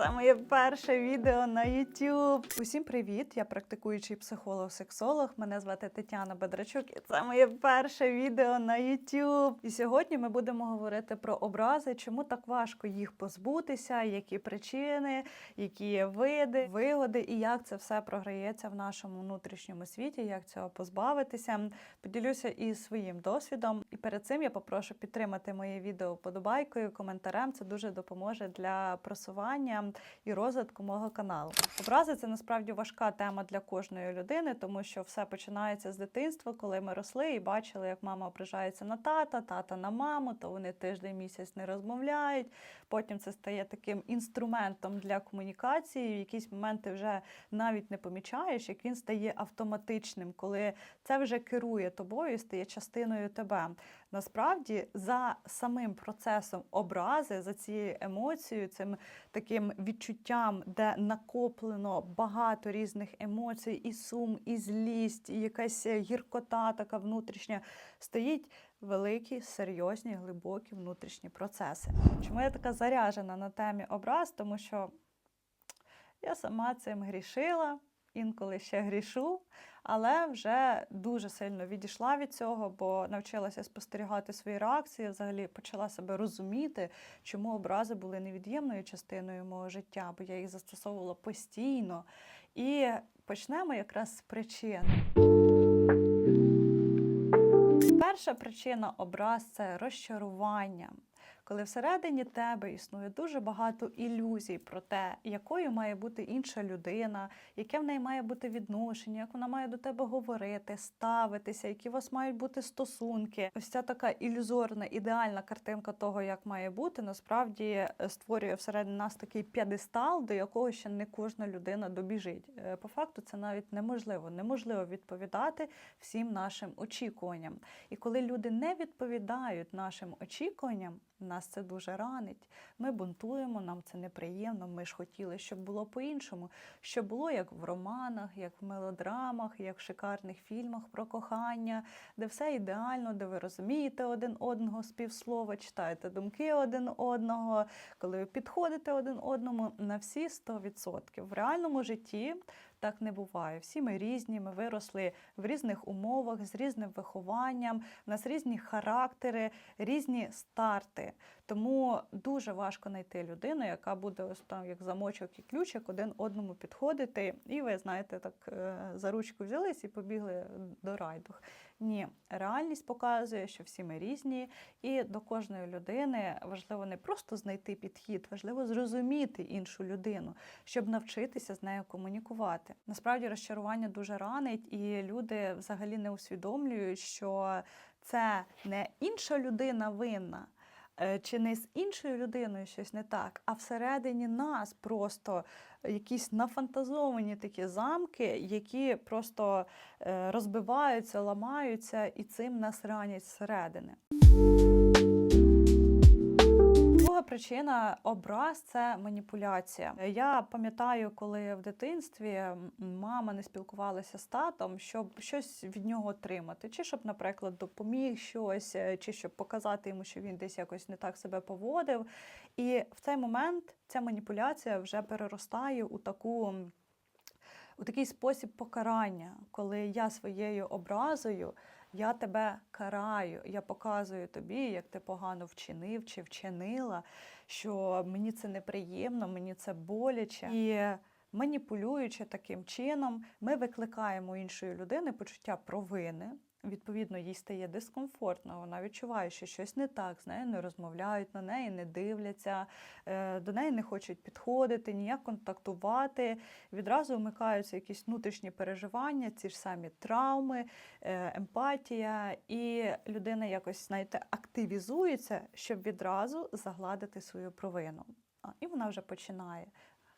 Це моє перше відео на YouTube. Усім привіт! Я практикуючий психолог-сексолог. Мене звати Тетяна Бедрачук, і це моє перше відео на YouTube. І сьогодні ми будемо говорити про образи, чому так важко їх позбутися, які причини, які є види, вигоди і як це все програється в нашому внутрішньому світі, як цього позбавитися. Поділюся із своїм досвідом. І перед цим я попрошу підтримати моє відео подобайкою, коментарем. Це дуже допоможе для просування і розвитку мого каналу. Образи це насправді важка тема для кожної людини, тому що все починається з дитинства, коли ми росли і бачили, як мама ображається на тата, тата на маму, то вони тиждень місяць не розмовляють. Потім це стає таким інструментом для комунікації. В якісь моменти вже навіть не помічаєш, як він стає автоматичним, коли це вже керує тобою, і стає частиною тебе. Насправді, за самим процесом образи, за цією емоцією, цим таким відчуттям, де накоплено багато різних емоцій, і сум, і злість, і якась гіркота така внутрішня, стоїть великі, серйозні, глибокі внутрішні процеси. Чому я така заряжена на темі образ? Тому що я сама цим грішила, інколи ще грішу, але вже дуже сильно відійшла від цього, бо навчилася спостерігати свої реакції, взагалі почала себе розуміти, чому образи були невід'ємною частиною мого життя, бо я їх застосовувала постійно. І почнемо якраз з причин. Перша причина образ це розчарування. Коли всередині тебе існує дуже багато ілюзій про те, якою має бути інша людина, яке в неї має бути відношення, як вона має до тебе говорити, ставитися, які у вас мають бути стосунки. Ось ця така ілюзорна, ідеальна картинка того, як має бути, насправді е, створює всередині нас такий п'єдестал, до якого ще не кожна людина добіжить. Е, По факту це навіть неможливо. Неможливо відповідати всім нашим очікуванням. І коли люди не відповідають нашим очікуванням, нас це дуже ранить. Ми бунтуємо, нам це неприємно. Ми ж хотіли, щоб було по-іншому, щоб було як в романах, як в мелодрамах, як в шикарних фільмах про кохання, де все ідеально, де ви розумієте один одного з півслова, читаєте думки один одного, коли ви підходите один одному на всі 100%. В реальному житті так не буває. Всі ми різні, ми виросли в різних умовах, з різним вихованням, в нас різні характери, різні старти. Тому дуже важко знайти людину, яка буде ось там як замочок і ключик один одному підходити. І ви знаєте, так е, за ручку взялись і побігли до райдух. Ні, реальність показує, що всі ми різні, і до кожної людини важливо не просто знайти підхід, важливо зрозуміти іншу людину, щоб навчитися з нею комунікувати. Насправді розчарування дуже ранить, і люди взагалі не усвідомлюють, що це не інша людина винна. Е, Чи не з іншою людиною щось не так, а всередині нас просто якісь нафантазовані такі замки, які просто е, розбиваються, ламаються, і цим нас ранять зсередини. Друга причина образ це маніпуляція. Я пам'ятаю, коли в дитинстві мама не спілкувалася з татом, щоб щось від нього отримати, чи щоб, наприклад, допоміг щось, е, чи щоб показати йому, що він десь якось не так себе поводив. І в цей момент ця маніпуляція вже переростає у таку. У такий спосіб покарання, коли я своєю образою я тебе караю, я показую тобі, як ти погано вчинив чи вчинила, що мені це неприємно, мені це боляче. І маніпулюючи таким чином, ми викликаємо іншої людини почуття провини. Відповідно, їй стає дискомфортно, вона відчуває, що щось не так, з нею не розмовляють, на неї не дивляться, е, до неї не хочуть підходити, ніяк контактувати. Відразу вмикаються якісь внутрішні переживання, ці ж самі травми, е, емпатія, і людина якось, знаєте, активізується, щоб відразу загладити свою провину. І вона вже починає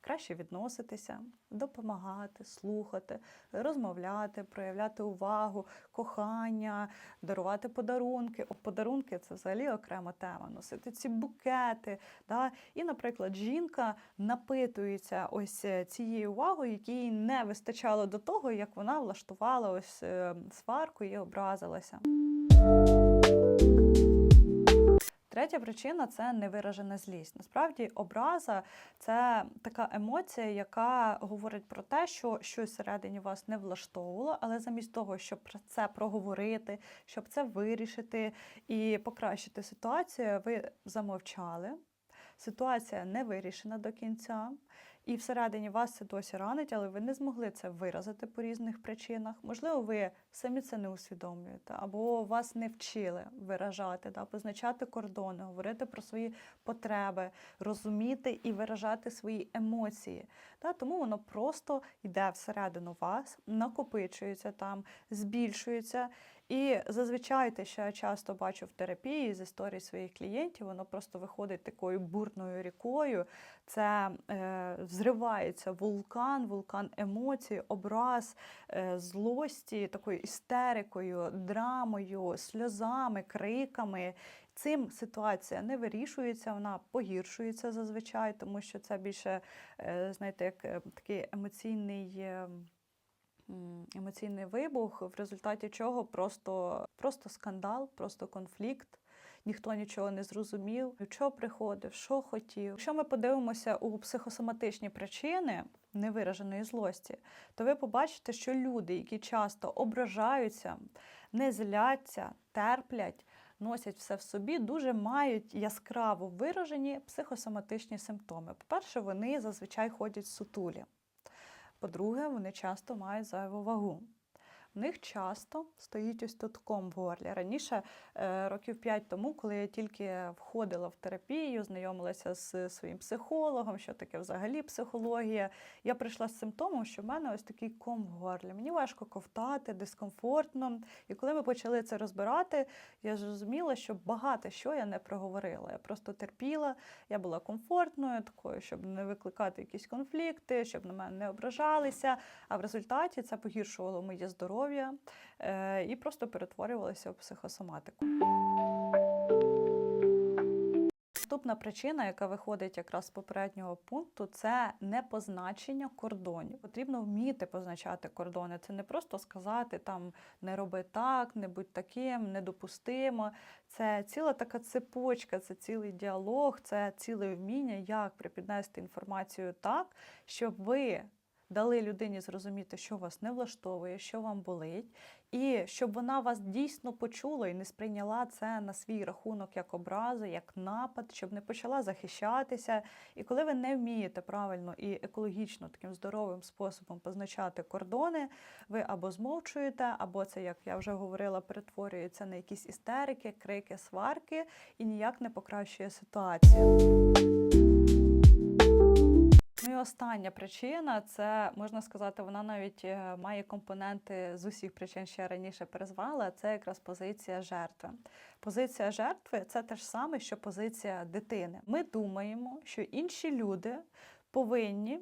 краще відноситися, допомагати, слухати, розмовляти, проявляти увагу, кохання, дарувати подарунки. О, подарунки це взагалі окрема тема. Носити ці букети. Да? І, наприклад, жінка напитується ось е, цією увагою, якій не вистачало до того, як вона влаштувала ось е, сварку і образилася. Третя причина це невиражена злість. Насправді, образа це така емоція, яка говорить про те, що щось всередині вас не влаштовувало, але замість того, щоб про це проговорити, щоб це вирішити і покращити ситуацію, ви замовчали. Ситуація не вирішена до кінця, і всередині вас це досі ранить, але ви не змогли це виразити по різних причинах. Можливо, ви самі це не усвідомлюєте, або вас не вчили виражати, да, позначати кордони, говорити про свої потреби, розуміти і виражати свої емоції. Да, тому воно просто йде всередину вас, накопичується там, збільшується. І зазвичай те, що я часто бачу в терапії з історій своїх клієнтів, воно просто виходить такою бурною рікою. Це е, взривається вулкан, вулкан емоцій, образ, е, злості, такою істерикою, драмою, сльозами, криками. Цим ситуація не вирішується, вона погіршується зазвичай, тому що це більше, е, знаєте, як е, такий емоційний. Емоційний вибух, в результаті чого просто, просто скандал, просто конфлікт. Ніхто нічого не зрозумів, що приходив, що хотів. Якщо ми подивимося у психосоматичні причини невираженої злості, то ви побачите, що люди, які часто ображаються, не зляться, терплять, носять все в собі, дуже мають яскраво виражені психосоматичні симптоми. По-перше, вони зазвичай ходять сутулі. По-друге, вони часто мають зайву вагу. В них часто стоїть ось тут ком в горлі. Раніше, е, років 5 тому, коли я тільки входила в терапію, знайомилася з своїм психологом, що таке взагалі психологія, я прийшла з симптомом, що в мене ось такий ком в горлі. Мені важко ковтати, дискомфортно. І коли ми почали це розбирати, я зрозуміла, що багато що я не проговорила. Я просто терпіла, я була комфортною, такою, щоб не викликати якісь конфлікти, щоб на мене не ображалися. А в результаті це погіршувало моє здоров'я е, і просто перетворювалося в психосоматику. Наступна причина, яка виходить якраз з попереднього пункту, це непозначення кордонів. Потрібно вміти позначати кордони. Це не просто сказати там не роби так, не будь таким, недопустимо. Це ціла така цепочка, це цілий діалог, це ціле вміння, як припіднести інформацію так, щоб ви дали людині зрозуміти, що вас не влаштовує, що вам болить, і щоб вона вас дійсно почула і не сприйняла це на свій рахунок як образу, як напад, щоб не почала захищатися. І коли ви не вмієте правильно і екологічно таким здоровим способом позначати кордони, ви або змовчуєте, або це, як я вже говорила, перетворюється на якісь істерики, крики, сварки і ніяк не покращує ситуацію. Ну і остання причина це можна сказати, вона навіть е, має компоненти з усіх причин, що я раніше перезвала. Це якраз позиція жертви. Позиція жертви це те ж саме, що позиція дитини. Ми думаємо, що інші люди повинні.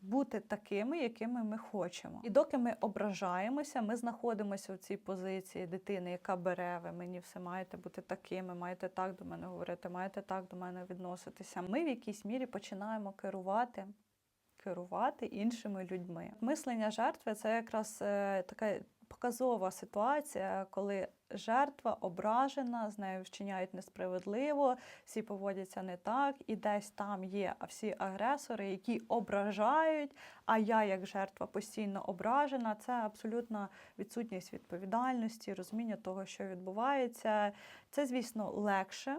Бути такими, якими ми хочемо. І доки ми ображаємося, ми знаходимося в цій позиції дитини, яка бере, ви мені все маєте бути такими, маєте так до мене говорити, маєте так до мене відноситися. Ми в якійсь мірі починаємо керувати. Керувати іншими людьми. Мислення жертви це якраз е, така показова ситуація, коли жертва ображена, з нею вчиняють несправедливо, всі поводяться не так, і десь там є всі агресори, які ображають. А я, як жертва, постійно ображена. Це абсолютна відсутність відповідальності, розуміння того, що відбувається. Це, звісно, легше.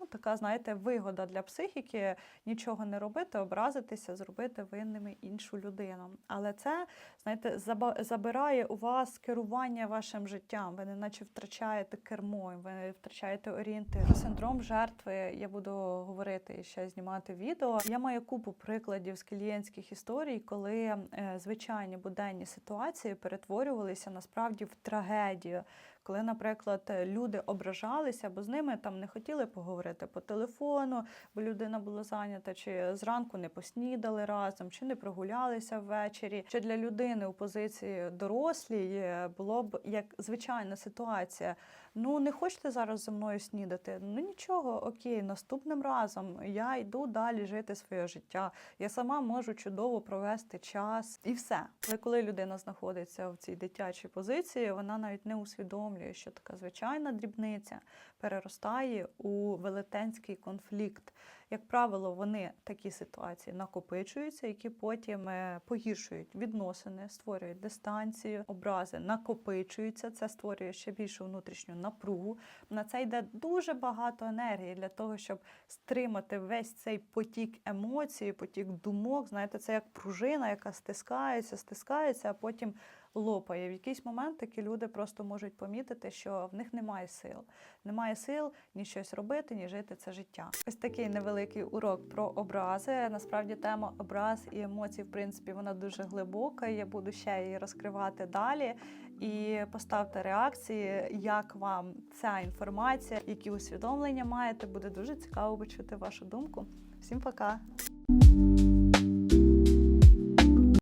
Ну, така, знаєте, вигода для психіки нічого не робити, образитися, зробити винними іншу людину. Але це, знаєте, забирає у вас керування вашим життям. Ви неначе втрачаєте кермо, ви втрачаєте орієнтир. Синдром жертви я буду говорити і ще знімати відео. Я маю купу прикладів з клієнтських історій, коли е, звичайні буденні ситуації перетворювалися насправді в трагедію коли, наприклад, люди ображалися, бо з ними там не хотіли поговорити по телефону, бо людина була зайнята, чи зранку не поснідали разом, чи не прогулялися ввечері. Чи для людини у позиції дорослій е, було б як звичайна ситуація Ну, не хочете зараз зі мною снідати? Ну нічого, окей, наступним разом я йду далі жити своє життя. Я сама можу чудово провести час і все. Але коли людина знаходиться в цій дитячій позиції, вона навіть не усвідомлює, що така звичайна дрібниця переростає у велетенський конфлікт. Як правило, вони такі ситуації накопичуються, які потім е, погіршують відносини, створюють дистанцію, образи накопичуються. Це створює ще більшу внутрішню напругу. На це йде дуже багато енергії для того, щоб стримати весь цей потік емоцій, потік думок. Знаєте, це як пружина, яка стискається, стискається, а потім лопає. В якийсь момент такі люди просто можуть помітити, що в них немає сил. Немає сил ні щось робити, ні жити це життя. Ось такий невеликий урок про образи. Насправді тема образ і емоцій, в принципі, вона дуже глибока. Я буду ще її розкривати далі. І поставте реакції, як вам ця інформація, які усвідомлення маєте. Буде дуже цікаво почути вашу думку. Всім пока!